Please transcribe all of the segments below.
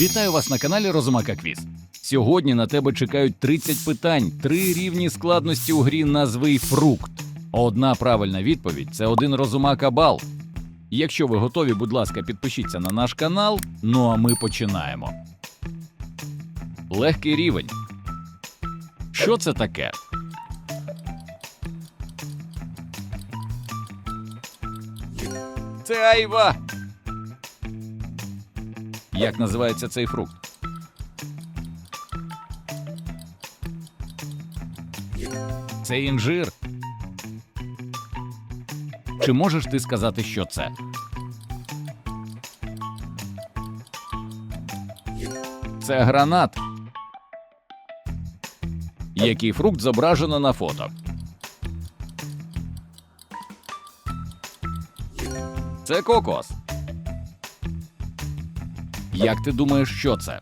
Вітаю вас на каналі Розумака Квіз. Сьогодні на тебе чекають 30 питань, три рівні складності у грі назви фрукт. Одна правильна відповідь це один розумака бал. Якщо ви готові, будь ласка, підпишіться на наш канал. Ну а ми починаємо. Легкий рівень. Що це таке? Це айва. Як називається цей фрукт? Це інжир. Чи можеш ти сказати, що це? Це гранат. Який фрукт зображено на фото? Це кокос. Як ти думаєш, що це?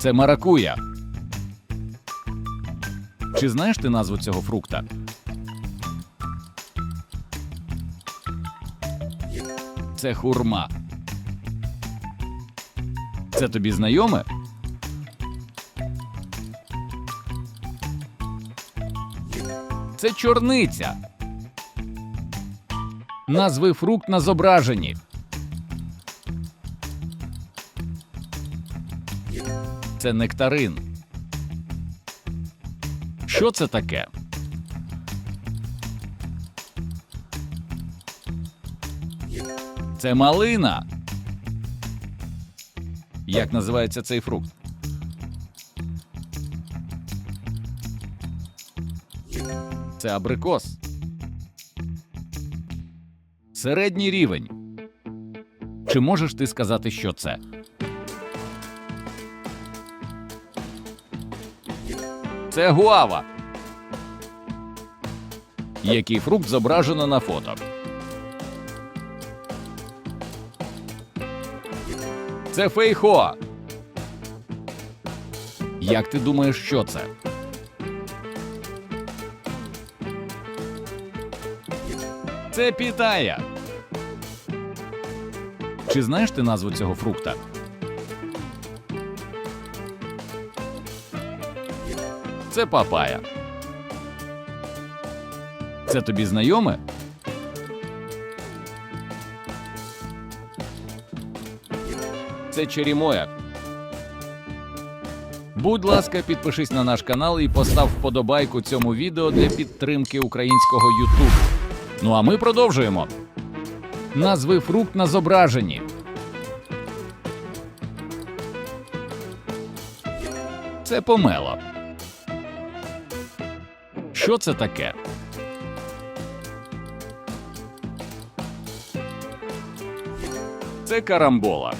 Це маракуя. Чи знаєш ти назву цього фрукта? Це хурма. Це тобі знайоме? Це чорниця. Назви фрукт на зображенні. Це нектарин. Що це таке? Це малина. Як називається цей фрукт? Це абрикос. Середній рівень. Чи можеш ти сказати, що це? Це гуава. Який фрукт зображено на фото? Це фейхоа. Як ти думаєш, що це? Це пітая. Чи знаєш ти назву цього фрукта? Це папая. Це тобі знайоме? Це черімоя. Будь ласка, підпишись на наш канал і постав вподобайку цьому відео для підтримки українського Ютубу. Ну а ми продовжуємо. Назви фрукт на зображенні. Це помело. Що це таке? Це карамбола.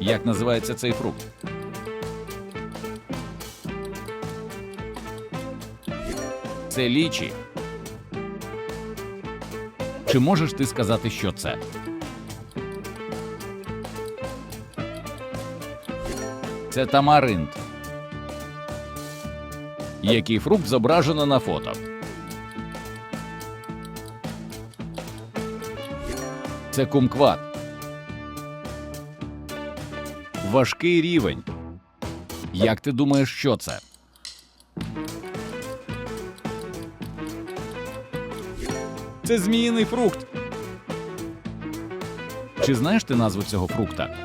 Як називається цей фрукт? Це лічі. Чи можеш ти сказати, що це? Це тамаринт. Який фрукт зображено на фото? Це кумкват. Важкий рівень. Як ти думаєш, що це? Це зміїний фрукт. Чи знаєш ти назву цього фрукта?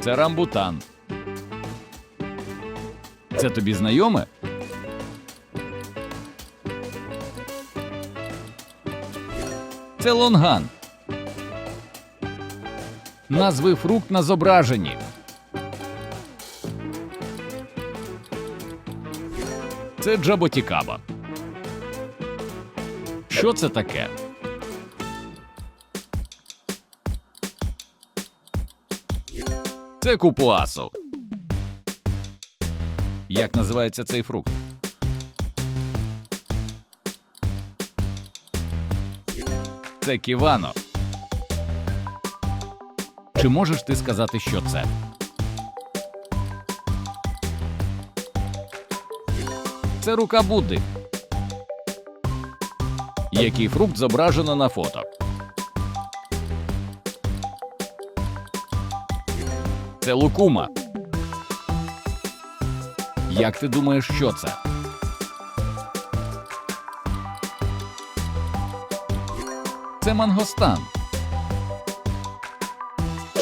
Це рамбутан. Це тобі знайоме? Це лонган. Назви фрукт на зображенні. Це джаботікаба. Що це таке? Це купуасу. Як називається цей фрукт? Це ківано. Чи можеш ти сказати, що це? Це рука Будди. Який фрукт зображено на фото? Це лукума. Як ти думаєш, що це? Це мангостан.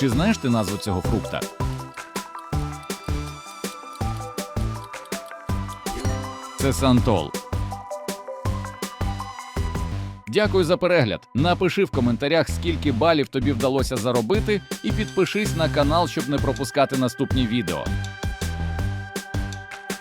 Чи знаєш ти назву цього фрукта? Це сантол. Дякую за перегляд. Напиши в коментарях, скільки балів тобі вдалося заробити, і підпишись на канал, щоб не пропускати наступні відео.